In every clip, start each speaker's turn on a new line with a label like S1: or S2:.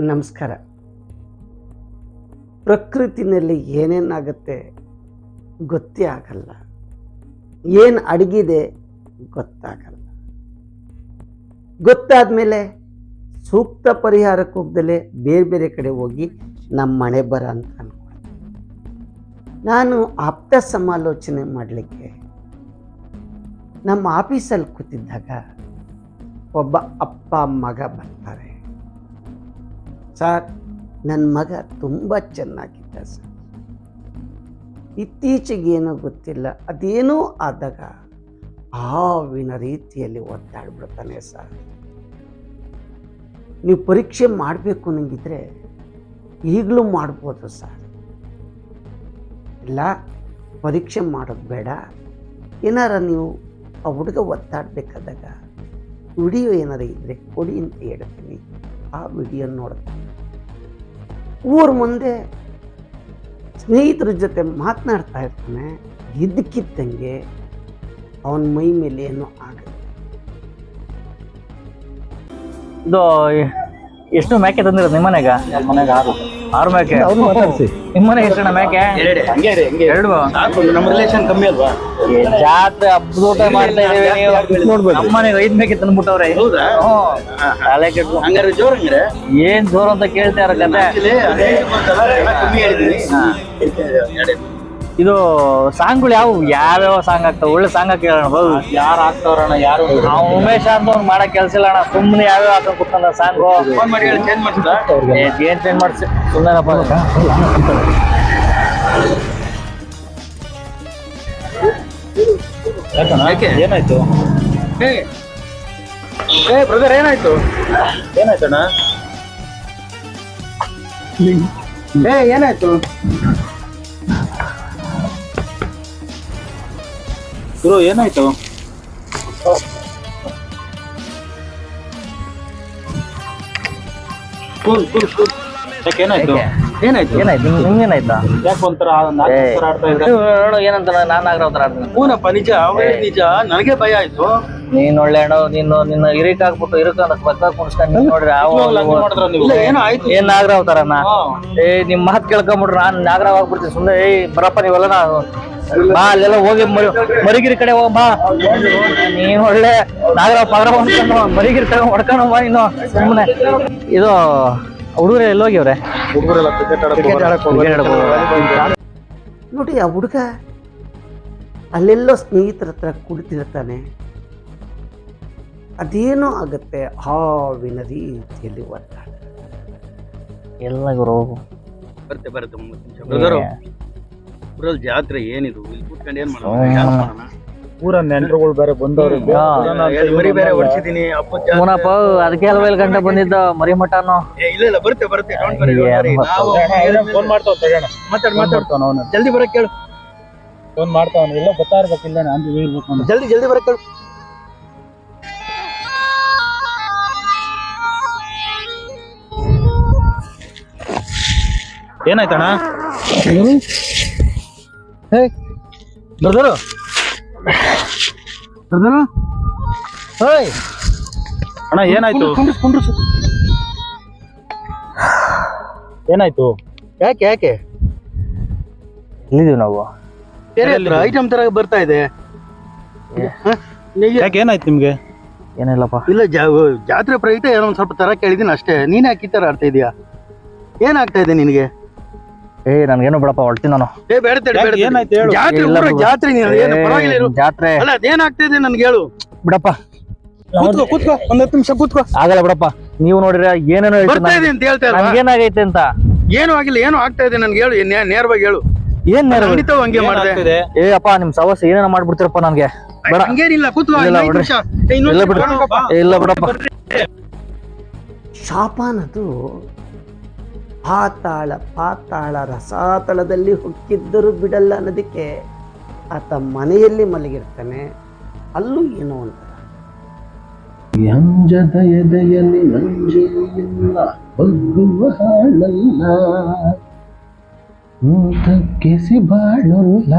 S1: ನಮಸ್ಕಾರ. ಪ್ರಕೃತಿನಲ್ಲಿ ಏನೇನಾಗುತ್ತೆ ಗೊತ್ತೇ ಆಗಲ್ಲ. ಏನು ಅಡಗಿದೆ ಗೊತ್ತಾಗಲ್ಲ. ಗೊತ್ತಾದ ಮೇಲೆ ಸೂಕ್ತ ಪರಿಹಾರಕ್ಕೆ ಹೋಗ್ದಲೇ ಬೇರೆ ಬೇರೆ ಕಡೆ ಹೋಗಿ ನಮ್ಮ ಮನೆ ಬರ ಅಂತ ಅನ್ಕೊಳ್ತೀನಿ. ನಾನು ಆಪ್ತ ಸಮಾಲೋಚನೆ ಮಾಡಲಿಕ್ಕೆ ನಮ್ಮ ಆಫೀಸಲ್ಲಿ ಕೂತಿದ್ದಾಗ ಒಬ್ಬ ಅಪ್ಪ ಮಗ ಬರ್ತಾರೆ. ಸರ್ ನನ್ನ ಮಗ ತುಂಬ ಚೆನ್ನಾಗಿದ್ದ ಸರ್. ಇತ್ತೀಚೆಗೆ ಏನೋ ಗೊತ್ತಿಲ್ಲ, ಅದೇನೋ ಆದಾಗ ಹಾವಿನ ರೀತಿಯಲ್ಲಿ ಒದ್ದಾಡ್ಬಿಡ್ತಾನೆ ಸರ್. ನೀವು ಪರೀಕ್ಷೆ ಮಾಡಬೇಕು ನನಗಿದ್ರೆ ಈಗಲೂ ಮಾಡ್ಬೋದು ಸರ್. ಇಲ್ಲ, ಪರೀಕ್ಷೆ ಮಾಡೋದು ಬೇಡ. ಏನಾರ ನೀವು ಆ ಹುಡುಗ ಒದ್ದಾಡಬೇಕಾದಾಗ ವಿಡಿಯೋ ಏನಾರ ಇದ್ದರೆ ಕೊಡಿ ಅಂತ ಹೇಳ್ತೀನಿ. ಆ ವಿಡಿಯೋ ನೋಡ್ತಾನೆ. ಊರ ಮುಂದೆ ಸ್ನೇಹಿತರ ಜೊತೆ ಮಾತನಾಡ್ತಾ ಇರ್ತಾನೆ ಇದ್ದಕ್ಕಿದ್ದಂಗೆ ಅವನ ಮೈ ಮೇಲೆ ಏನೋ ಆಗುತ್ತೆ.
S2: ಇದು ಎಷ್ಟು ಮೇಕೆ ತಂದಿರೋದು ನಿಮ್ಮ ಮನೆಗೆ
S3: ನಮ್ಮ ಮನೆಗೆ ಆರು.
S2: ಆರು ಮೇಕೆ.
S3: ಅವ್ರು ಮಾತಾಡ್ಸಿ.
S2: ನಿಮ್ಮನೆ ಎಷ್ಟು ಎಷ್ಟಣ್ಣ ಮೇಕೆ?
S3: ಎರಡೇ ಹಂಗೆ ರೀ ಹಂಗೆ
S2: ಎರಡು.
S3: ಸಾಕು ನಮ್ಮ ರಿಲೇಷನ್ ಕಮ್ಮಿ ಅಲ್ವಾ?
S2: ಜಾತ್ರೆ ಹಬ್ಬದ ಊಟ ಮಾಡ್ತಾ ಇದೀವಿ ನೀವು.
S3: ನೋಡ್ಬೋದು.
S2: ನಮ್ಮ ಮನೆಗೆ ಮೇಕೆ ತಂದ್ಬಿಟ್ಟವ್ರೆ.
S3: ಹೌದಾ.
S2: ತಲೆ ಕೆಟ್ಟು
S3: ಹಂಗಾರೆ ಜೋರ್ ಹಂಗಾರೆ?
S2: ಏನ್ ಜೋರ್ ಅಂತ ಕೇಳ್ತಾ ಕತೆ.
S3: ಬಂತಲ್ಲ, ಎಲ್ಲ ಕಮ್ಮಿ ಹೇಳಿದೀನಿ.
S2: ಇದು ಸಾಂಗ್ಗಳು ಯಾವ? ಯಾವ್ಯಾವ ಸಾಂಗ್ ಆಗ್ತಾವ? ಒಳ್ಳೆ ಸಾಂಗ್ ಕೇಳೋಣ ಹೇಳೋಣ ಬೌ.
S3: ಯಾರು ಆಗ್ತಾವ್ರಣ್ಣ ಯಾರು
S2: ನಾವು ಉಮೇಶ್ ಅಂತ ಅವ್ನು ಮಾಡಕ್ ಕೆಲ್ಸ ಇಲ್ಲ ಅಣ್ಣ. ಸುಮ್ಮನೆ ಯಾವ್ಯಾವ ಹಾಕ ಕೂತಂದ ಸಾಂಗ್
S3: ಚೇಂಜ್ ಮಾಡ್ಸಿದ
S2: ಏನ್ ಚೇಂಜ್ ಮಾಡ್ಸಿ. ಸುಮ್ಮನೆಪ್ಪ ಏನಾಯ್ತು?
S3: ಏ ಬ್ರದರ್ ಏನಾಯ್ತು? ಏನಾಯ್ತಣ್ಣ? ಏ ಏನಾಯ್ತು? ಗುರು ಏನಾಯ್ತು? ಕೂಲ್ ಕೂಲ್ ಕೂಲ್ ಯಾಕೆ ಏನಾಯ್ತು? ಏನಾಯ್ತು?
S2: ಏನಾಯ್ತು? ನಿಮ್ಗೇನಾಯ್ತಾ?
S3: ಯಾಕೆ ಒಂಥರ ನಾಲ್ಕು ಆಡ್ತಾ ಇದ್ರೆ?
S2: ನೋಡು ಏನಂತ ನಾನು ನಾಗರಾವ್ ತರ ಆಡ್ತೀನಿ.
S3: ಹೂನಪ್ಪ ನಿಜ? ಅವೇ ನಿಜ? ನನಗೆ ಭಯ ಆಯ್ತು.
S2: ನೀನ್ ಒಳ್ಳೆ ಅಣ್ಣ ನೀನು ನಿನ್ನ ಇರಿಕ್ ಹಾಕ್ಬಿಟ್ಟು ಇರುಕ ಪಕ್ಕ ಕುಣಿಸ್ಕೊಂಡು ನೀನ್ ನೋಡ್ರಿ
S3: ಏನೋ
S2: ನಾಗರಾವ್ ತರನ. ಏ ನಿಮ್ ಮಾತ್ ಕೇಳ್ಕೊಂಬಿಟ್ರು ನಾನ್ ನಾಗರಾವ್ ಆಗ್ಬಿಡ್ತೀನಿ. ಸುಮ್ನೆ ಏಯ್ ಬರಪ್ಪ ನೀವೆಲ್ಲ ನಾ ಬಾ ಅಲ್ಲೆಲ್ಲ ಹೋಗಿ ಮರಿ ಮರಿಗಿರಿ ಕಡೆ ಹೋಗ ಬಾ. ನೀ ಒಳ್ಳೆ ನಾಗರ ಪಾಗರ ಹೊಡ್ಕೊಂಡು ಮರಿಗಿರಿ ಕಡೆ ಹೊಡ್ಕೊಂಡು ಬಾ ಇನ್ನು ಸುಮ್ಮನೆ ಇದು ಹುಡುಗರು ಎಲ್ಲ ಹೋಗಿವ್ರೆ?
S1: ನೋಡಿ ಆ ಹುಡುಗ ಅಲ್ಲೆಲ್ಲೋ ಸ್ನೇಹಿತರ ಹತ್ರ ಕುಳಿತಿರ್ತಾನೆ. ಅದೇನೋ ಆಗುತ್ತೆ ಹಾವಿನ ರೀತಿಯಲ್ಲಿ ಒದ್ದಾಡ
S2: ಎಲ್ಲ ಗುರು.
S3: ಬರುತ್ತೆ ಬರುತ್ತೆ ಒಂಬತ್ತು ನಿಮಿಷ. ಬ್ರದರು ಊರಲ್ಲಿ ಜಾತ್ರೆ ಏನಿದು? ಇಲ್ಲಿ ಕೂತ್ಕೊಂಡು ಏನ್ ಮಾಡೋಣ?
S4: ಪೂರ ನೆಂಟರುಗಳು ಬೇರೆ ಬಂದವರು.
S3: ಮರಿ ಬೇರೆ ಹೊಡ್ಸಿದೀನಿ
S2: ಅಪ್ಪ. ಅದಕ್ಕೆ ಅಲ್ವ ಇಲ್ಲಿ ಗಂಟೆ ಬಂದಿದ್ದ? ಮರಿ ಮಟನು
S3: ಏ, ಇಲ್ಲ ಇಲ್ಲ ಬರುತ್ತೆ ಬರುತ್ತೆ.
S4: ಫೋನ್ ಮಾಡ್ತಾವ ತಗೋಣ
S3: ಮಾತಾಡ್
S4: ಅವನು.
S3: ಜಲ್ದಿ ಬರಕ್ ಕೇಳು.
S4: ಫೋನ್ ಮಾಡ್ತಾವ ಎಲ್ಲ ಗೊತ್ತಾ ಇರ್ಬೇಕಿಲ್ಲ ನಾನು ಹೇಳ್ಬೇಕು.
S3: ಜಲ್ದಿ ಜಲ್ದಿ ಬರಕ್ ಕೇಳು. ಏನಾಯ್ತಣ್ಣ? ಹೇ ಬ್ರದರು ಬ್ರದರು ಹೇಯ್ ಅಣ್ಣ ಏನಾಯ್ತು?
S4: ಏನಾಯ್ತು?
S3: ಯಾಕೆ ಯಾಕೆ?
S2: ಇಲ್ಲಿದೀವಿ ನಾವು.
S3: ಐಟಮ್ ತರ ಬರ್ತಾ ಇದೆ.
S4: ಯಾಕೆ ಏನಾಯ್ತು ನಿಮ್ಗೆ?
S2: ಏನಿಲ್ಲಪ್ಪ.
S3: ಇಲ್ಲ ಜಾ- ಜಾತ್ರೆ ಪ್ರಯುಕ್ತ ಏನೋ ಒಂದ್ ಸ್ವಲ್ಪ ತರ ಕೇಳಿದೀನಿ ಅಷ್ಟೇ. ನೀನ್ ಯಾಕೆ ಈ ತರ ಆಡ್ತಾ ಇದೀಯಾ? ಏನಾಗ್ತಾ ಇದೆ ನಿನಗೆ?
S2: ಏ ನನ್ಗೇನು ಬಿಡಪ್ಪ ಹೊಳ್ತೀನಿ ನಾನು
S3: ಏ ಬೇಡ ತಡಿ, ಬೇಡ ತಡಿ.
S4: ಏನಾಯ್ತು ಹೇಳು?
S3: ಜಾತ್ರೆ
S2: ಇಲ್ಲ
S3: ಊರ
S2: ಬಿಡು.
S3: ಜಾತ್ರೆ ನೀನು ಏನು ಪರವಾಗಿಲ್ಲ ಇರು.
S2: ಜಾತ್ರೆ
S3: ಅಲ್ಲ ಅದೇನಾಗ್ತಾ ಇದೆ ನನ್ಗೆ ಹೇಳು
S2: ಬಿಡಪ್ಪ
S3: ಕೂತ್ಕೋ ಕೂತ್ಕೋ ಒಂದ್ ಹತ್ತು ನಿಮಿಷ ಕೂತ್ಕೋ
S2: ಆಗಲ್ಲ ಬಿಡಪ್ಪ ನೀವು ನೋಡಿದ್ರೆ ಏನೇನೋ
S3: ಬರ್ತಾ ಇದೆ ಅಂತ ಹೇಳ್ತಾ ಇಲ್ವಾ?
S2: ನನ್ಗೇನಾಗೈತೆ ಅಂತ
S3: ಏನು ಆಗಿಲ್ಲ ಏನು ಆಗ್ತಾ ಇದೆ ನನ್ಗೆ ಹೇಳು ನೇ- ನೇರವಾಗಿ ಹೇಳು
S2: ಏನ್ ನೇರವಾಗಿ
S3: ಖಂಡಿತ ಹಂಗೆ ಮಾಡಿದೆ
S4: ಏನಾಗ್ತಿದೆ?
S2: ಏ ಅಪ್ಪ ನಿಮ್ ಸವಸ್ ಏನೇನೋ ಮಾಡ್ಬಿಡ್ತೀರಪ್ಪ ನನ್ಗೆ ಬೇಡ
S3: ಹಂಗೇನಿಲ್ಲ ಕೂತ್ಕೋ
S2: ಇಲ್ಲ,
S3: ಇನ್ನೊಂದ್
S2: ಬಿಡ್ರಿ.
S3: ನಿಮಿಷ. ಏ, ಇನ್ನೊಂದ್
S2: ಇಲ್ಲ
S3: ನಿಮಿಷ
S2: ಬಿಡ್ರಿ.
S3: ಬರೋಣಪ್ಪ.
S2: ಏ, ಇಲ್ಲ ಬಿಡಪ್ಪ
S1: ಶಾಪ ಅನ್ನೋದು ಪಾತಾಳ ಪಾತಾಳ ರಸಾತಳದಲ್ಲಿ ಹುಕ್ಕಿದ್ದರೂ ಬಿಡಲ್ಲ ಅನ್ನೋದಕ್ಕೆ ಆತ ಮನೆಯಲ್ಲಿ ಮಲಗಿರ್ತಾನೆ ಅಲ್ಲೂ ಏನೋ ಅಂತ
S4: ಅಂಜದ ಎದೆಯಲ್ಲಿ ನಂಜೆಯಿಲ್ಲ ಬಗ್ಗುವ ಹಾಳಲ್ಲ ತಗ್ಗಿಸಿ ಬಾಳಲ್ಲ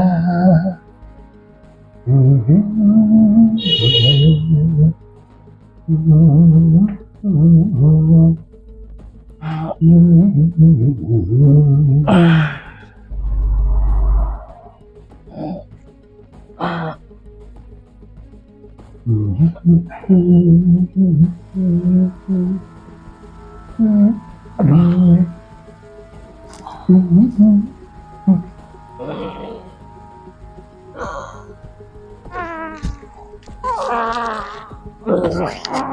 S4: Right.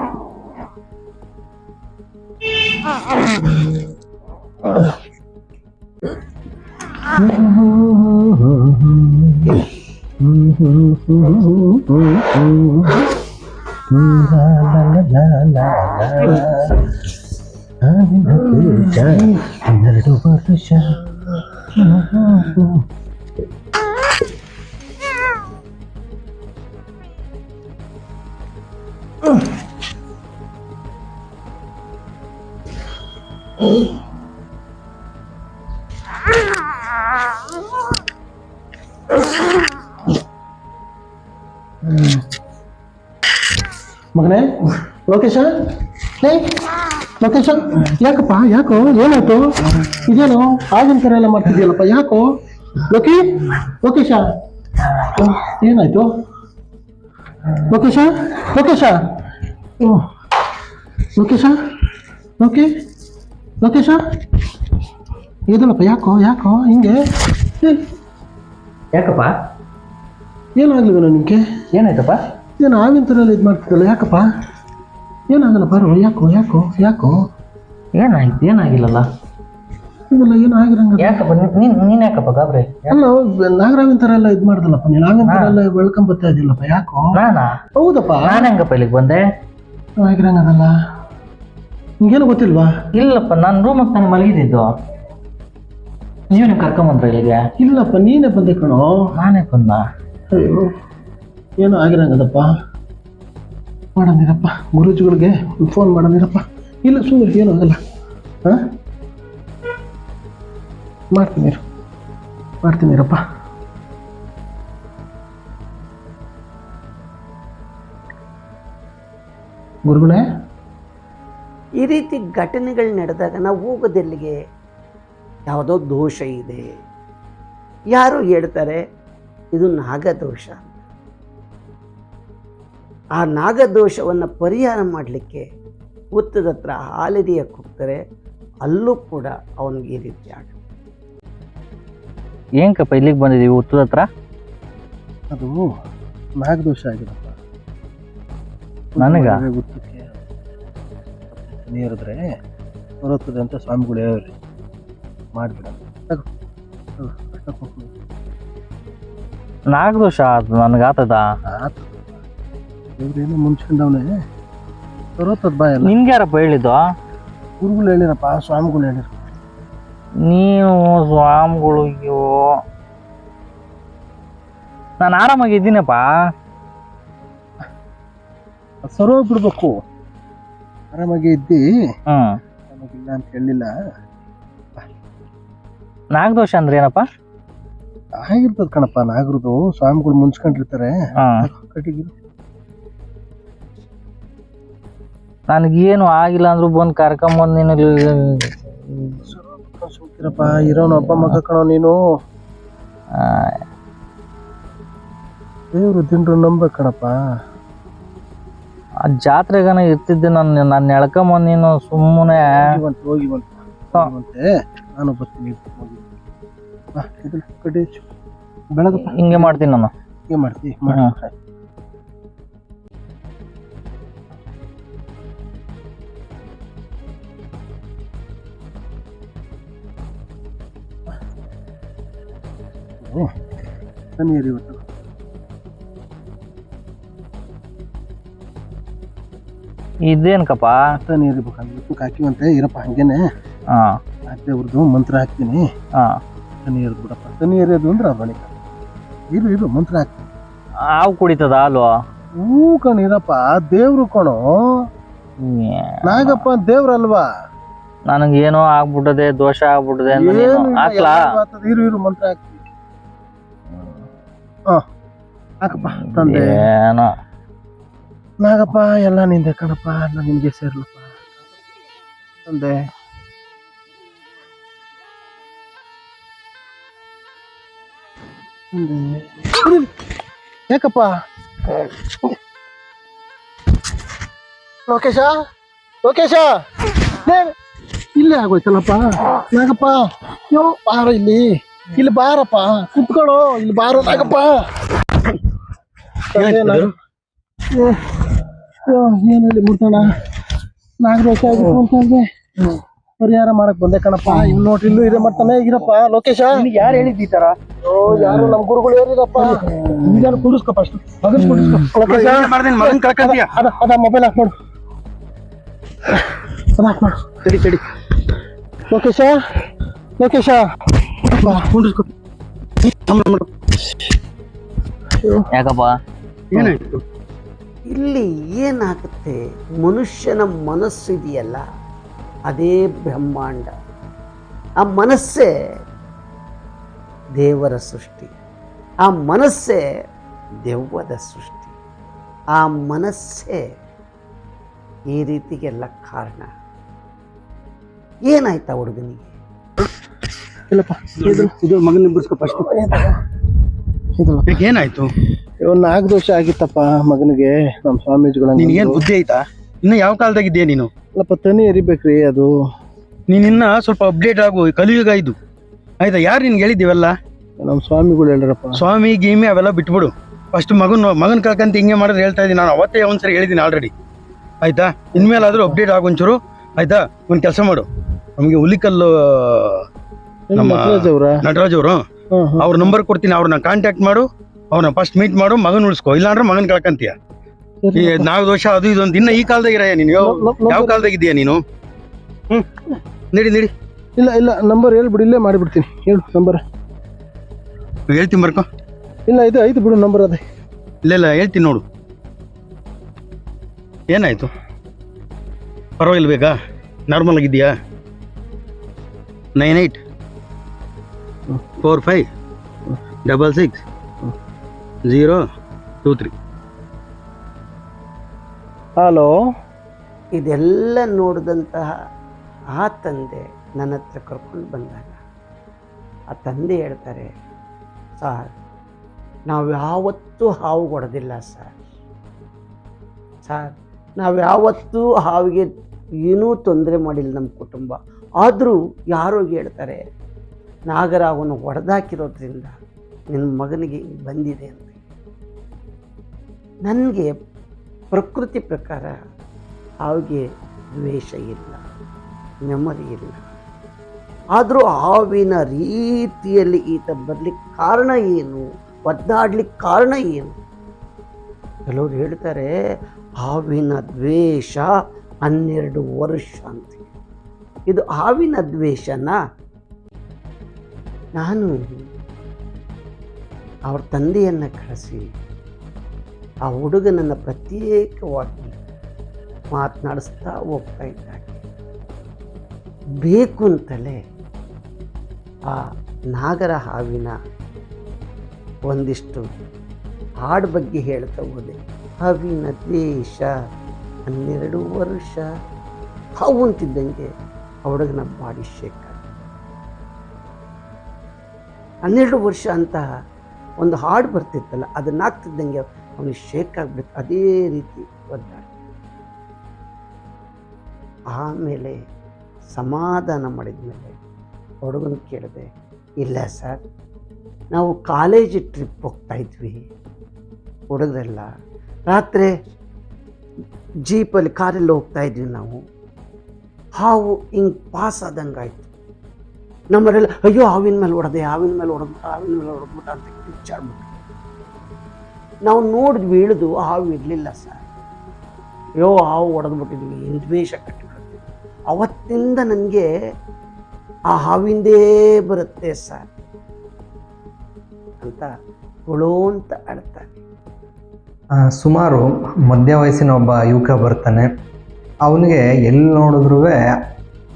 S4: ಹನ್ನೆರಡು ವರ್ಷ ಮಗನೇ ಲೋಕೇಶ ಹೇ ಲೋಕೇಶ ಯಾಕಪ್ಪ ಯಾಕೋ ಏನಾಯ್ತು ಇದೇನು ಆಗಿನ ಥರ ಎಲ್ಲ ಮಾಡ್ತಿದ್ಯಲ್ಲಪ್ಪ ಯಾಕೋ ಲೋಕಿ ಲೋಕೇಶ ಏನಾಯ್ತು ಲೋಕೇಶ ಲೋಕೇಶ ಓ ಲೋಕೇಶ ಲೋಕಿ ಲೋಕೇಶ? ಇದಲ್ಲಪ್ಪ ಯಾಕೋ ಯಾಕೋ ಹಿಂಗೆ?
S2: ಯಾಕಪ್ಪ?
S4: ಏನಾಗಲಿಲ್ಲ ನಿಮಗೆ?
S2: ಏನಾಯ್ತಪ್ಪ?
S4: ಏನು ಆವಿನ ಥರ ಎಲ್ಲ ಇದು ಮಾಡ್ತಿದ್ದಲ್ಲ ಯಾಕಪ್ಪ? ಏನಾಗಲ್ಲ ಬರೋ ಯಾಕೋ ಯಾಕೋ ಯಾಕೋ?
S2: ಏನಾಯ್ತು ಏನಾಗಿಲ್ಲಲ್ಲ?
S4: ಇದೆಲ್ಲ ಏನು ಆಗಿರಂಗ
S2: ಯಾಕಪ್ಪ ನೀನು ನೀನು ಯಾಕಪ್ಪ ಗಾಬ್ರೆ?
S4: ಅಲ್ಲ ನಾಗರಾವಿನ ಥರ ಎಲ್ಲ ಇದು ಮಾಡ್ದಲ್ಲಪ್ಪ ನೀನು ಆಗಿನ ಥರ ಎಲ್ಲ ಬೆಳ್ಕೊಂಬತ್ತಾ ಬರ್ತಾ ಇದ್ದಿಲ್ಲಪ್ಪ ಯಾಕೋ?
S2: ನಾನಾ?
S4: ಹೌದಪ್ಪ.
S2: ನಾನು ಹೆಂಗಪ್ಪ ಇಲ್ಲಿಗೆ ಬಂದೆ?
S4: ಆಗಿರಂಗದಲ್ಲ. ನಿಂಗೇನು ಗೊತ್ತಿಲ್ವಾ?
S2: ಇಲ್ಲಪ್ಪ ನಾನು ರೂಮ್ ನಾನು ಮಲಗಿದ್ದು ನೀವು ನೀವು ಕರ್ಕೊಂಬಂದ್ರ ಇಲ್ಲಿಗೆ?
S4: ಇಲ್ಲಪ್ಪ ನೀನೇ ಬಂದೆ ಕಣೋ.
S2: ನಾನೇ ಬಂದ?
S4: ಅಯ್ಯೋ ಏನು ಆಗಿರಂಗದಪ್ಪ. ಮಾಡಂದಿರಪ್ಪ ಗುರೂಜಿಗಳಿಗೆ ಫೋನ್ ಮಾಡಂದಿರಪ್ಪ. ಇಲ್ಲ ಸುಮ್ಮನೆ ಏನೂ ಆಗಲ್ಲ. ಹಾಂ? ಮಾಡ್ತೀನಿ ಮಾಡ್ತೀನಿರಪ್ಪ. ಮಾಡ್ತೀನಿ ಗುರುಗಳೇ
S1: ಈ ರೀತಿ ಘಟನೆಗಳು ನಡೆದಾಗ ನಾವು ಹೋಗೋದೆಲ್ಲಿಗೆ ಯಾವುದೋ ದೋಷ ಇದೆ. ಯಾರು ಹೇಳ್ತಾರೆ ಇದು ನಾಗದೋಷ ಅಂತ. ಆ ನಾಗದೋಷವನ್ನು ಪರಿಹಾರ ಮಾಡಲಿಕ್ಕೆ ಹುತ್ತದ ಹತ್ರ ಹಾಲಿದೆಯಕ್ಕೆ ಹೋಗ್ತಾರೆ ಅಲ್ಲೂ ಕೂಡ ಅವನಿಗೆ ಈ ರೀತಿ ಆಗ
S2: ಏನಕ್ಕಪ್ಪ ಇಲ್ಲಿಗೆ ಬಂದಿದ್ದೀವಿ ಹುತ್ತದ ಹತ್ರ?
S4: ಅದು ನಾಗದೋಷ ಆಗಿದಪ್ಪ.
S2: ನನಗ?
S4: ಗುತ್ತಕ್ಕೆ ನೀರಿದ್ರೆ ಬರುತ್ತದೆ ಅಂತ ಸ್ವಾಮಿಗಳು ಹೇಳ್ರಿ. ಮಾಡಿಬಿಡ
S2: ನಾಗದೋಷ ಆತು ನನಗೆ ಆತದ?
S4: ಇವ್ರೇನು ಮುಂಚ್ಕೊಂಡವನೇ. ಬರುತ್ತದ ಬಾ ಎಲ್ಲ.
S2: ನಿನ್ಗೆ ಯಾರಪ್ಪ ಹೇಳಿದ್ದು?
S4: ಗುರುಗಳು ಹೇಳಿರಪ್ಪ ಸ್ವಾಮಿಗಳು ಹೇಳಿರ
S2: ನೀವು ಸ್ವಾಮಿಗಳು ಅಯ್ಯೋ. ನಾನು ಆರಾಮಾಗಿದ್ದೀನಪ್ಪ
S4: ಸರೋಗ್ ಬಿಡ್ಬೇಕು. ಆರಾಮಾಗಿ ಇದ್ದಿ?
S2: ಹ್ಮ್
S4: ಆರಾಮಾಗಿಲ್ಲ ಅಂತ ಹೇಳಿಲ್ಲ.
S2: ನಾಗದೋಷ ಅಂದ್ರೆ ಏನಪ್ಪ?
S4: ಆಗಿರ್ತದ ಕಣಪ್ಪ ನಾಗರದು ಸ್ವಾಮಿಗಳು ಮುಂಚ್ಕೊಂಡಿರ್ತಾರೆ.
S2: ಹಾ.
S4: ಕಟ್ಟಿಗಿರು
S2: ನನಗೇನು ಆಗಿಲ್ಲ ಅಂದ್ರೂ ಬಂದು ಕರ್ಕೊಂಬಂದು ನೀನು ಇಲ್ಲಿ-
S4: ಸುಮ್ಕಿರಪ್ಪ ಇರೋನು ಒಬ್ಬ ಮಗ ಕಣೋ ನೀನು.
S2: ಆ,
S4: ದೇವ್ರು ದಿಂಡ್ರು ನಂಬ ಕಣಪ್ಪ.
S2: ಆ ಜಾತ್ರೆಗನ ಇರ್ತಿದ್ದೆ ನಾನು ನಾನು ಎಳ್ಕೊಂಬಂದು ನೀನು ಸುಮ್ಮನೆ.
S4: ಹೋಗಿವಂತೆ ಹೋಗಿವಂತೆ ನಾನು ಬರ್ತೀನಿ ಹೋಗಿ ಬಾ ಇದು ಕಟ್ಟಿ ಹಚ್ಚು. ಬೆಳಗಪ್ಪ
S2: ಹಿಂಗೆ ಮಾಡ್ತೀನಿ ನಾನು.
S4: ಹಿಂಗೆ ಮಾಡ್ತಿ ಮಾಡಿ. ನೀರು ಇವತ್ತು.
S2: ಇದೇನ್ಕಪ್ಪ
S4: ನೀರು ಇರ್ಬೇಕಂದ್ರೆ ಇವತ್ತು ಹಾಕಿವಂತೆ ಇರಪ್ಪ ಹಂಗೇನೆ.
S2: ಹಾಂ
S4: ಆ ದೇವ್ರದ್ದು ಮಂತ್ರ ಹಾಕ್ತೀನಿ.
S2: ಹಾ
S4: ನೀರು ಬಿಡಪ್ಪ. ತನಿ ಎರಿಯೋದು ಅಂದ್ರೆ ಅದು ಬಳಿಕ. ಇರು ಇರು ಮಂತ್ರ ಹಾಕ್ತೀನಿ.
S2: ಹಾವು ಕುಡಿತದ ಅಲ್ವಾ?
S4: ಹೂ ಕಣ್ ಇರಪ್ಪ ದೇವ್ರು ಕಣೋ. ನಾಗಪ್ಪ ದೇವ್ರಲ್ವಾ
S2: ನನಗೇನೋ ಆಗ್ಬಿಟ್ಟದೆ ದೋಷ ಆಗ್ಬಿಟ್ಟದೆ ಅಂತ ನೀನು.
S4: ಏನು ಇಲ್ಲ,
S2: ಹಾಕ್ಲಾ?
S4: ಎಲ್ಲ ಇರು ಇರು ಮಂತ್ರ ಹಾಕ್ತೀನಿ. ಹಾಂ ಹಾಕಪ್ಪ ತಂದೆ.
S2: ಏನೋ.
S4: ನಾಗಪ್ಪ ಎಲ್ಲ ನಿಂದೆ ಕಣಪ್ಪ ನಾನು ನಿಮಗೆ ಸೇರ್ಲಪ್ಪ. ಅಂದೆ ಯಾಕಪ್ಪ? ಲೋಕೇಶ? ಲೋಕೇಶ? ಇಲ್ಲೇ ಆಗೋಯ್ತಲ್ಲಪ್ಪ. ನಾಗಪ್ಪ ಯೋ ಬಾರ ಇಲ್ಲಿ. ಇಲ್ಲಿ ಬಾರಪ್ಪ. ಕುತ್ಕೊಳ್ಳೋ ಇಲ್ಲಿ ಬಾರ ನಾಗಪ್ಪ. ಏನ್ ಹೇಳಿ ಮುಟ್ಟಣ ನಾಗರಾಜ ಅಂತಂದ್ರೆ ಪರಿಹಾರ ಮಾಡಕ್ ಬಂದೆ ಕಣಪ್ಪ. ಇವ್ ನೋಡ್ರಿ ಇಲ್ಲೂ ಇದೆ ಮಾಡ್ತಾನೆ. ಇರಪ್ಪ ಲೋಕೇಶ.
S2: ಯಾರು ಹೇಳಿದ್ದಿ ಈ ತರ?
S4: ಓ ಯಾರು ನಮ್ ಗುರುಗಳು ಏನಿರಪ್ಪ ಇದನ್ನು ಕುಡಿಸ್ಕೊ ಫಸ್ಟ್ ಮಗನ್ ಕುಡಿಸ್ಕೊ. ಲೋಕೇಶ
S3: ಮಾಡ್ದೇನ್ ಮಗನ್ ಕಳ್ಕಂತೀಯ
S4: ಅದ ಅದ ಮೊಬೈಲ್ ಹಾಕ್ ಮಾಡು ಅದ ಹಾಕ್ ಮಾಡು
S3: ತಡಿ ತಡಿ.
S4: ಲೋಕೇಶ ಲೋಕೇಶ. ಕುಂಡಿಸ್ಕೊ.
S2: ಯಾಕಪ್ಪ?
S3: ಏನಾಯ್ತು?
S1: ಇಲ್ಲಿ ಏನಾಗುತ್ತೆ? ಮನುಷ್ಯನ ಮನಸ್ಸು ಇದೆಯಲ್ಲ ಅದೇ ಬ್ರಹ್ಮಾಂಡ. ಆ ಮನಸ್ಸೇ ದೇವರ ಸೃಷ್ಟಿ. ಆ ಮನಸ್ಸೇ ದೆವ್ವದ ಸೃಷ್ಟಿ. ಆ ಮನಸ್ಸೇ ಈ ರೀತಿಗೆಲ್ಲ ಕಾರಣ. ಏನಾಯ್ತಾ ಹುಡುಗನಿಗೆ?
S4: ಇಲ್ಲಪ್ಪ ಇದು
S3: ಇದು ಮಗನ್ ಫಸ್ಟ್ ಏನಾಯ್ತು?
S4: ಇವನ್ ನಾಗದೋಷ ಆಗಿತ್ತಪ್ಪ ಮಗನಿಗೆ ನಮ್ಮ ಸ್ವಾಮೀಜಿಗಳ
S3: ನಿನ್ಗೇನ್ ಬುದ್ಧಿ ಆಯ್ತಾ? ಇನ್ನು ಯಾವ ಕಾಲದಾಗಿದ್ದೀಯ ನೀನು?
S4: ಅಲ್ಲಪ್ಪ ತನಿ ಎರಿಬೇಕ್ರಿ ಅದು.
S3: ನೀನಿನ್ನ ಸ್ವಲ್ಪ ಅಪ್ಡೇಟ್ ಆಗು ಕಲಿಯುಗ ಇದು. ಆಯ್ತಾ ಯಾರು ನಿನ್ಗೆ ಹೇಳಿದ್ದೀವಲ್ಲ?
S4: ನಮ್ಮ ಸ್ವಾಮಿಗಳು ಹೇಳ್ರಪ್ಪ.
S3: ಸ್ವಾಮಿ ಗೀಮಿ ಅವೆಲ್ಲ ಬಿಟ್ಬಿಡು. ಫಸ್ಟ್ ಮಗನ್ ಮಗನ್ ಕಳ್ಕಂತ ಹಿಂಗೆ ಮಾಡಿದ್ರೆ ಹೇಳ್ತಾ ಇದ್ದೀನಿ. ನಾನು ಅವತ್ತೇ ಒಂದ್ಸರಿ ಹೇಳಿದ್ದೀನಿ ಆಲ್ರೆಡಿ ಆಯ್ತಾ? ಇನ್ಮೇಲಾದ್ರೂ ಅಪ್ಡೇಟ್ ಆಗು ಒಂಚೂರು. ಆಯ್ತಾ? ಒಂದು ಕೆಲಸ ಮಾಡು. ನಮಗೆ ಹುಲಿಕಲ್ಲು ನಮ್ಮ
S4: ನಟರಾಜ್ ಅವ್ರ.
S3: ಅವ್ರ. ನಂಬರ್ ಕೊಡ್ತೀನಿ. ಅವ್ರನ್ನ ಕಾಂಟ್ಯಾಕ್ಟ್ ಮಾಡು. ಅವ್ರನ್ನ ಫಸ್ಟ್ ಮೀಟ್ ಮಾಡು ಮಗನ್ ಉಳಿಸ್ಕೋ. ಇಲ್ಲಾಂದ್ರೆ ಮಗನ್ ಕಳ್ಕಂತೀಯ. ಈ ನಾಲ್ಕು ದೋಷ ಅದು ಇದು ಅಂತ. ಇನ್ನ ಈ ಕಾಲದಾಗ ಇರಯ್ಯ ನೀನು. ಯಾವ- ಯಾವ ಕಾಲದಾಗ ಇದೀಯ ನೀನು? ಹ್ಮ್. ನಡಿ ನಡಿ.
S4: ಇಲ್ಲ ಇಲ್ಲ ನಂಬರ್ ಹೇಳ್ಬಿಡಿ ಇಲ್ಲೇ ಮಾಡಿಬಿಡ್ತೀನಿ. ಹೇಳು ನಂಬರ್.
S3: ಹೇಳ್ತೀನಿ ಬರ್ಕೋ.
S4: ಇಲ್ಲ ಇದು ಐದು ಬಿಡು ನಂಬರ್ ಅದೇ.
S3: ಇಲ್ಲ ಇಲ್ಲ ಹೇಳ್ತೀನಿ ನೋಡು. ಏನಾಯ್ತು? ಪರವಾಗಿಲ್ಲ ಬೇಕಾ ನಾರ್ಮಲ್ ಆಗಿದೆಯಾ nine eight four five double six zero two three
S4: hello
S1: ಇದೆಲ್ಲ ನೋಡಿದಂತಹ ಆ ತಂದೆ ನನ್ನ ಹತ್ರ ಕರ್ಕೊಂಡು ಬಂದಾಗ ಆ ತಂದೆ ಹೇಳ್ತಾರೆ ಸಾರ್ ನಾವು ಯಾವತ್ತೂ ಹಾವು ಕೊಡೋದಿಲ್ಲ ಸರ್. ಸಾರ್ ನಾವು ಯಾವತ್ತೂ ಹಾವಿಗೆ ಏನೂ ತೊಂದರೆ ಮಾಡಿಲ್ಲ ನಮ್ಮ ಕುಟುಂಬ. ಆದರೂ ಯಾರೋ ಹೇಳ್ತಾರೆ ನಾಗರಾವನ್ನು ಹೊಡೆದಾಕಿರೋದ್ರಿಂದ ನಿನ್ನ ಮಗನಿಗೆ ಬಂದಿದೆ ಅಂತ. ನನಗೆ ಪ್ರಕೃತಿ ಪ್ರಕಾರ ಹಾವಿಗೆ ದ್ವೇಷ ಇಲ್ಲ, ನೆಮ್ಮದಿ ಇಲ್ಲ. ಆದರೂ ಹಾವಿನ ರೀತಿಯಲ್ಲಿ ಈತ ಬರಲಿಕ್ಕೆ ಕಾರಣ ಏನು, ಒದ್ದಾಡ್ಲಿಕ್ಕೆ ಕಾರಣ ಏನು? ಕೆಲವರು ಹೇಳ್ತಾರೆ, ಹಾವಿನ ದ್ವೇಷ ಹನ್ನೆರಡು ವರ್ಷ ಅಂತ. ಇದು ಹಾವಿನ ದ್ವೇಷನ? ನಾನು ಅವ್ರ ತಂದೆಯನ್ನು ಕಳಿಸಿ ಆ ಹುಡುಗನನ್ನು ಪ್ರತ್ಯೇಕವಾಗಿ ಮಾತನಾಡಿಸ್ತಾ ಹೋಗ್ತಾ ಇದ್ದಾಗೆ ಬೇಕು ಅಂತಲೇ ಆ ನಾಗರ ಹಾವಿನ ಒಂದಿಷ್ಟು ಹಾಡು ಬಗ್ಗೆ ಹೇಳ್ತಾ ಹೋದೆ. ಹಾವಿನ ದೇಶ ಹನ್ನೆರಡು ವರ್ಷ. ಹಾವು ಅಂತಿದ್ದಂಗೆ ಆ ಹುಡುಗನ ಬಾಡಿ ಶೇಖ ಹನ್ನೆರಡು ವರ್ಷ ಅಂತ ಒಂದು ಹಾಡು ಬರ್ತಿತ್ತಲ್ಲ ಅದನ್ನ ಹಾಕ್ತಿದ್ದಂಗೆ ಅವನಿಗೆ ಶೇಕ್ ಆಗ್ಬಿಡ್ತು ಅದೇ ರೀತಿ ಒದ್ದಾಡ ಆಮೇಲೆ ಸಮಾಧಾನ ಮಾಡಿದ ಮೇಲೆ ಹುಡುಗನ ಕೇಳಿದೆ, ಇಲ್ಲ ಸರ್, ನಾವು ಕಾಲೇಜ್ ಟ್ರಿಪ್ ಹೋಗ್ತಾ ಇದ್ವಿ. ಹುಡುಗರೆಲ್ಲ, ರಾತ್ರಿ ಜೀಪಲ್ಲಿ ಕಾರಲ್ಲಿ ಹೋಗ್ತಾ ಇದ್ವಿ ನಾವು. ಹಾವು ಹಿಂಗೆ ಪಾಸ್ ಆದಂಗೆ ಆಯಿತು ನಮ್ಮರೆಲ್ಲ ಅಯ್ಯೋ, ಹಾವಿನ ಮೇಲೆ ಹೊಡೆದೆ ಹಾವಿನ ಮೇಲೆ ಹೊಡೆದ್ಬಿಟ್ಟ ಹಾವಿನ ಮೇಲೆ ಹೊಡೆದ್ಬಿಟ್ಟ ಅಂತ ಕಿಚ್ಚಾಡ್ಬಿಟ್ಟು ನಾವು ನೋಡಿದ್ವಿ ಇಳಿದು ಹಾವು ಇರಲಿಲ್ಲ ಸರ್. ಅಯ್ಯೋ ಹಾವು ಹೊಡೆದ್ಬಿಟ್ಟಿದ್ವಿ ದ್ವೇಷ ಕಟ್ಟಿಬಿಡ್ತೀವಿ. ಅವತ್ತಿಂದ ನನಗೆ ಆ ಹಾವಿಂದೇ ಬರುತ್ತೆ ಸರ್. ಅಂತ ಹುಳು ಅಂತ ಅಳ್ತಾನೆ
S5: ಆ, ಸುಮಾರು ಮಧ್ಯ ವಯಸ್ಸಿನ ಒಬ್ಬ ಯುವಕ ಬರ್ತಾನೆ. ಅವನಿಗೆ ಎಲ್ಲಿ ನೋಡಿದ್ರೂ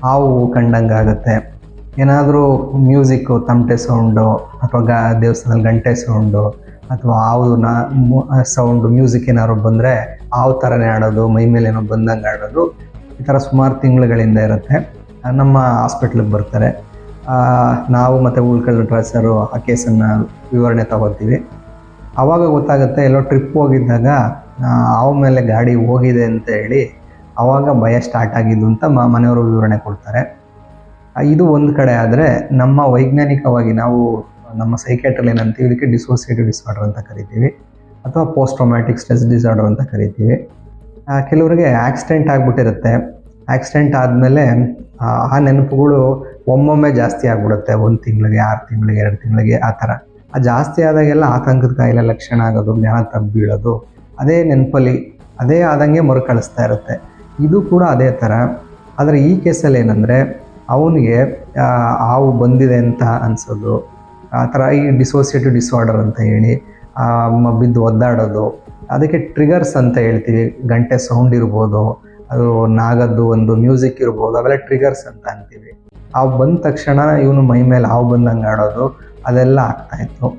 S5: ಹಾವು ಕಂಡಂಗೆ ಆಗುತ್ತೆ. ಏನಾದರೂ ಮ್ಯೂಸಿಕ್ಕು ತಮಟೆ ಸೌಂಡು ಅಥವಾ ಗ ದೇವಸ್ಥಾನದಲ್ಲಿ ಗಂಟೆ ಸೌಂಡು ಅಥವಾ ಹಾವುನ ಸೌಂಡ್ ಮ್ಯೂಸಿಕ್ ಏನಾದ್ರು ಬಂದರೆ ಹಾವು ಥರನೇ ಆಡೋದು, ಮೈ ಮೇಲೆ ಏನೋ ಬಂದಂಗೆ ಆಡೋದು, ಈ ಥರ ಸುಮಾರು ತಿಂಗಳುಗಳಿಂದ ಇರುತ್ತೆ. ನಮ್ಮ ಹಾಸ್ಪಿಟ್ಲಿಗೆ ಬರ್ತಾರೆ. ನಾವು ಮತ್ತು ಉಳ್ಕಲ್ ಡ್ರೆಸ್ಸರು ಆ ಕೇಸನ್ನು ವಿವರಣೆ ತಗೋತೀವಿ ಆವಾಗ ಗೊತ್ತಾಗುತ್ತೆ, ಎಲ್ಲೋ ಟ್ರಿಪ್ ಹೋಗಿದ್ದಾಗ ಆವ ಮೇಲೆ ಗಾಡಿ ಹೋಗಿದೆ ಅಂತ ಹೇಳಿ ಆವಾಗ ಭಯ ಸ್ಟಾರ್ಟ್ ಆಗಿದ್ದು ಅಂತ ಮನೆಯವರು ವಿವರಣೆ ಕೊಡ್ತಾರೆ. ಇದು ಒಂದು ಕಡೆ ಆದರೆ, ನಮ್ಮ ವೈಜ್ಞಾನಿಕವಾಗಿ ನಾವು ನಮ್ಮ ಸೈಕೇಟ್ರಲ್ಲಿ ಏನಂತೀವಿ, ಇದಕ್ಕೆ ಡಿಸೋಸಿಯೇಟಿವ್ ಡಿಸಾರ್ಡರ್ ಅಂತ ಕರಿತೀವಿ, ಅಥವಾ ಪೋಸ್ಟ್ ಟ್ರೊಮ್ಯಾಟಿಕ್ ಸ್ಟ್ರೆಸ್ ಡಿಸಾರ್ಡರ್ ಅಂತ ಕರಿತೀವಿ. ಕೆಲವರಿಗೆ ಆಕ್ಸಿಡೆಂಟ್ ಆಗಿಬಿಟ್ಟಿರುತ್ತೆ. ಆಕ್ಸಿಡೆಂಟ್ ಆದಮೇಲೆ, ಆ ನೆನಪುಗಳು ಒಮ್ಮೊಮ್ಮೆ ಜಾಸ್ತಿ ಆಗಿಬಿಡುತ್ತೆ. ಒಂದು ತಿಂಗಳಿಗೆ, ಆರು ತಿಂಗಳಿಗೆ, ಎರಡು ತಿಂಗಳಿಗೆ, ಆ ಥರ. ಆ ಜಾಸ್ತಿ ಆದಾಗೆಲ್ಲ ಆತಂಕದ ಕಾಯಿಲೆ, ಲಕ್ಷಣ ಆಗೋದು, ಜ್ಞಾನ ತಬ್ಬೀಳೋದು ಬೀಳೋದು, ಅದೇ ನೆನಪಲ್ಲಿ, ಅದೇ ಆದಂಗೆ ಮರುಕಳಿಸ್ತಾ ಇರುತ್ತೆ. ಇದು ಕೂಡ ಅದೇ ಥರ. ಆದರೆ ಈ ಕೇಸಲ್ಲಿ ಏನಂದರೆ, ಅವನಿಗೆ ಹಾವು ಬಂದಿದೆ ಅಂತ ಅನಿಸೋದು ಆ ಥರ ಈ ಡಿಸೋಸಿಯೇಟಿವ್ ಡಿಸಾರ್ಡರ್ ಅಂತ ಹೇಳಿ ಬಿದ್ದು ಒದ್ದಾಡೋದು, ಅದಕ್ಕೆ ಟ್ರಿಗರ್ಸ್ ಅಂತ ಹೇಳ್ತೀವಿ. ಗಂಟೆ ಸೌಂಡ್ ಇರ್ಬೋದು, ಅದು ನಾಗದ್ದು ಒಂದು ಮ್ಯೂಸಿಕ್ ಇರ್ಬೋದು, ಅವೆಲ್ಲ ಟ್ರಿಗರ್ಸ್ ಅಂತ ಅಂತೀವಿ. ಆ ಬಂದ ತಕ್ಷಣ ಇವನು ಮೈ ಮೇಲೆ ಹಾವು ಬಂದಂಗೆ ಆಡೋದು, ಅದೆಲ್ಲ ಆಗ್ತಾಯಿತ್ತು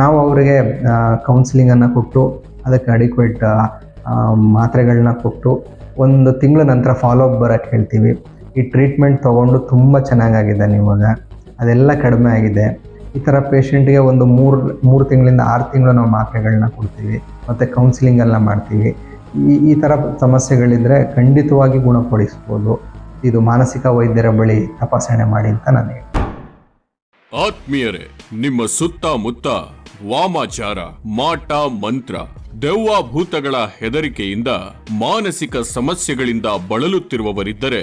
S5: ನಾವು ಅವರಿಗೆ ಕೌನ್ಸಿಲಿಂಗನ್ನು ಕೊಟ್ಟು, ಅದಕ್ಕೆ ಅಡಿಕ್ವೇಟ್ ಮಾತ್ರೆಗಳನ್ನ ಕೊಟ್ಟು, ಒಂದು ತಿಂಗಳ ನಂತರ ಫಾಲೋ ಅಪ್ ಬರೋಕ್ಕೆ ಹೇಳ್ತೀವಿ. ಈ ಟ್ರೀಟ್ಮೆಂಟ್ ತೊಗೊಂಡು ತುಂಬ ಚೆನ್ನಾಗಾಗಿದೆ ಇವಾಗ ಅದೆಲ್ಲ ಕಡಿಮೆ ಆಗಿದೆ. ಈ ಥರ ಪೇಷಂಟ್ಗೆ ಒಂದು ಮೂರು ಮೂರು ತಿಂಗಳಿಂದ ಆರು ತಿಂಗಳು ನಾವು ಮಾತ್ರೆಗಳನ್ನ ಕೊಡ್ತೀವಿ, ಮತ್ತು ಕೌನ್ಸಿಲಿಂಗೆಲ್ಲ ಮಾಡ್ತೀವಿ. ಈ ಈ ಥರ ಸಮಸ್ಯೆಗಳಿದ್ದರೆ ಖಂಡಿತವಾಗಿ ಗುಣಪಡಿಸ್ಬೋದು. ಇದು ಮಾನಸಿಕ ವೈದ್ಯರ ಬಳಿ ತಪಾಸಣೆ ಮಾಡಿ ಅಂತ ನಾನು ಹೇಳ್ತೀನಿ.
S6: ಆತ್ಮೀಯರೇ, ನಿಮ್ಮ ಸುತ್ತಮುತ್ತ ವಾಮಾಚಾರ, ಮಾಟ, ಮಂತ್ರ, ದೆವ್ವಾಭೂತಗಳ ಹೆದರಿಕೆಯಿಂದ ಮಾನಸಿಕ ಸಮಸ್ಯೆಗಳಿಂದ ಬಳಲುತ್ತಿರುವವರಿದ್ದರೆ